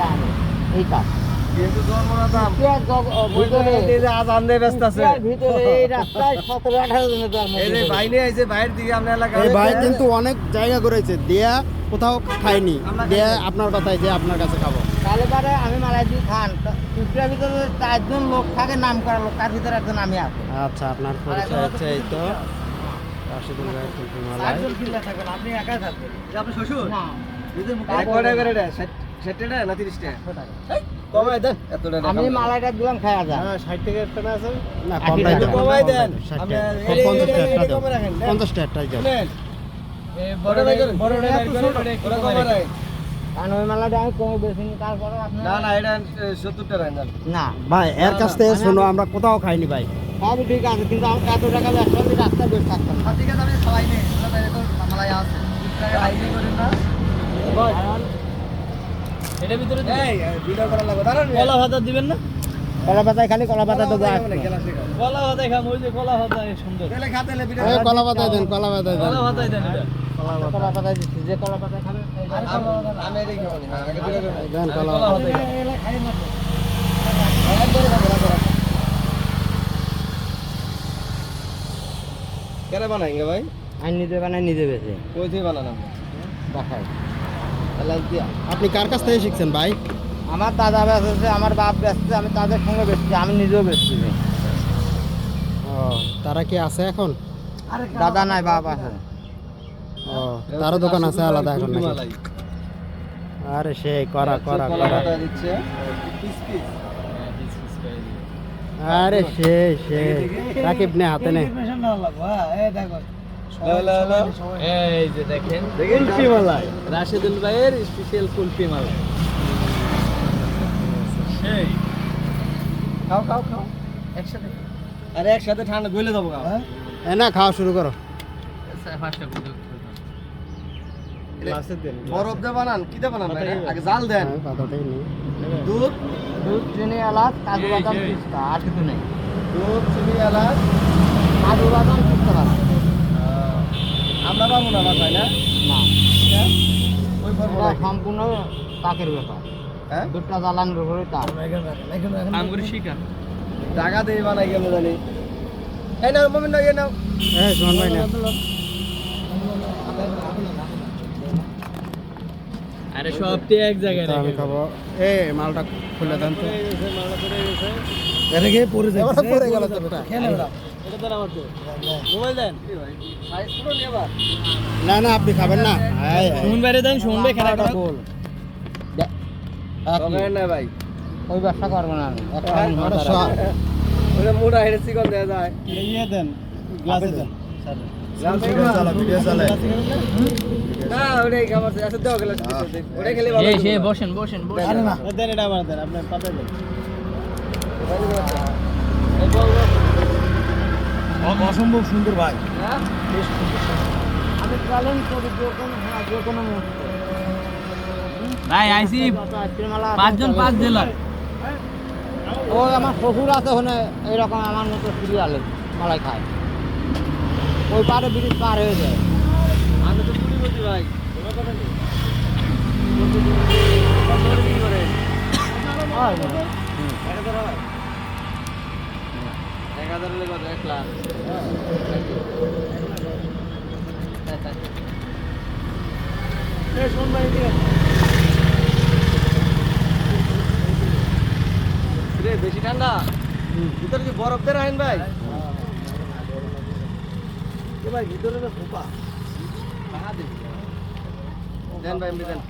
দাম এই কিন্তু অনেক জায়গা করেছে দেয়া কোথাও খায়নি। দেয়া আপনার কথাই যে আপনার কাছে খাব। তাহলে পরে আমি মালাই দিই খান। পিঁপড়ার ভিতরে চারজন লোক থাকে নাম করা লোক তার ভিতরে একজন আমি আছি। আচ্ছা আপনার পরিচয় হচ্ছে এই তো। রাশিদুল ভাই কুলফি মালাই চারজন কিল্লা থাকবেন আপনি একাই থাকবেন। আপনি শ্বশুর? না। নিজের মুখে কয় করে না আমি মালাইটা দিলাম ষাট টাকা একটা আছে? কমাই দেন। পঞ্চাশ টাকা বড় বড় ভাই এর কাছ থেকে শোনো আমরা কোথাও খাইনি ভাই। সবই ঠিক আছে কিন্তু আমার এত টাকা রাস্তায় থাকতাম ঠিক আছে। আমি নেই মালাই আছে আইনি করেন না কারণ এটা ভিতরে এই ভিডিও করা লাগবে। দাঁড়ান কলা ভাতা দিবেন না? কলা পাতায় খালি কলা পাতা দেবো কলা আজকে। খাম ওই যে কলা ভাতা সুন্দর। তাহলে খাতে ভিডিও কলা পাতায় দেন কলা পাতায় দেন। ভাতাই দেন এটা। কলা পাতায় দিচ্ছি যে কলা পাতায় খাবে আমি এটাই খাব না আগে ভিডিও দেন কলা কলা পাতায় খাই না কেন বানাएंगे ভাই? আমি নিজে বানাই নিজে বেছে কই থেকে বানালাম? দিয়া আপনি কার কাছ থেকে শিখছেন ভাই? আমার দাদা বেচেছে আমার বাপ বেচছে আমি তাদের সঙ্গে বেচছি আমি নিজেও বেচছি ও তারা কি আছে এখন? দাদা নাই বাপ আছে। ও তারও দোকান আছে আলাদা এখন নাকি? আরে সে করা করা করা। আরে সে সে। রাকিব নে হাতে নে। এই যে দেখেন। কুলফি মালাই। রাশেদুল ভাইয়ের স্পেশাল কুলফি মালা সেই। খাও খাও খাও। একসাথে আরে একসাথে ঠান্ডা গলে যাব খাও এ না খাওয়া শুরু করো। ফার্স্ট বরফ দিয়ে বানান কি দিয়ে বানান আগে জাল দেন। হ্যাঁ, দুধ। দুধ চিনি এলাচ কাজু বাদাম পিস্তা আর কিছু নেই। দুধ চিনি এলাচ। কাজু বাদাম পিস্তা বাদাম আমরা পাবো না? না। না ওই পর্ব সম্পূর্ণ তাকের ব্যাপার। হ্যাঁ? জ্বালানোর উপরে তাক টাকা দিয়ে বানাই কেন জানি। এই নাও মমিন নাও এই নাও। হ্যাঁ ভাই না আরে সবটি এক জায়গায় তো আমি খাব। এ মালটা খুলে দেন তো। পড়ে যায় পড়ে গেল তো খেলে এটা তো আমার তো মোবাইল দেন। সাইজ পুরো নিয়ে আবার না না আপনি খাবেন না। সুমন ভাইরে দেন সুমন ভাই খেলা বল না ভাই। ওই ব্যবসা করব না ওটা মোটা চিকন যায়। ইয়ে দেন গ্লাসে দেন। বসেন বসেন বসেন। আপনার দেন। অসম্ভব সুন্দর ভাই। হ্যাঁ? আমি চ্যালেঞ্জ করি যে কোনো যে কোনো মুহূর্তে ভাই আইসি পাঁচজন পাঁচ জেলার। ও আমার শ্বশুর আছে ওখানে এইরকম আমার মতো সিরিয়ালে মালাই খায়। ওই পারে ব্রিজ পার হয়ে যায়। আমি তো পুরি বলছি ভাই। কথা নেই হয় এক হাজার হয় এক হাজার হলে কত এক লাখ রে বেশি ঠান্ডা ভিতরে কি বরফ দিয়ে রাখেন ভাই এ ভাই ভিতরে তো ফোপা দেন ভাই এমনি দেন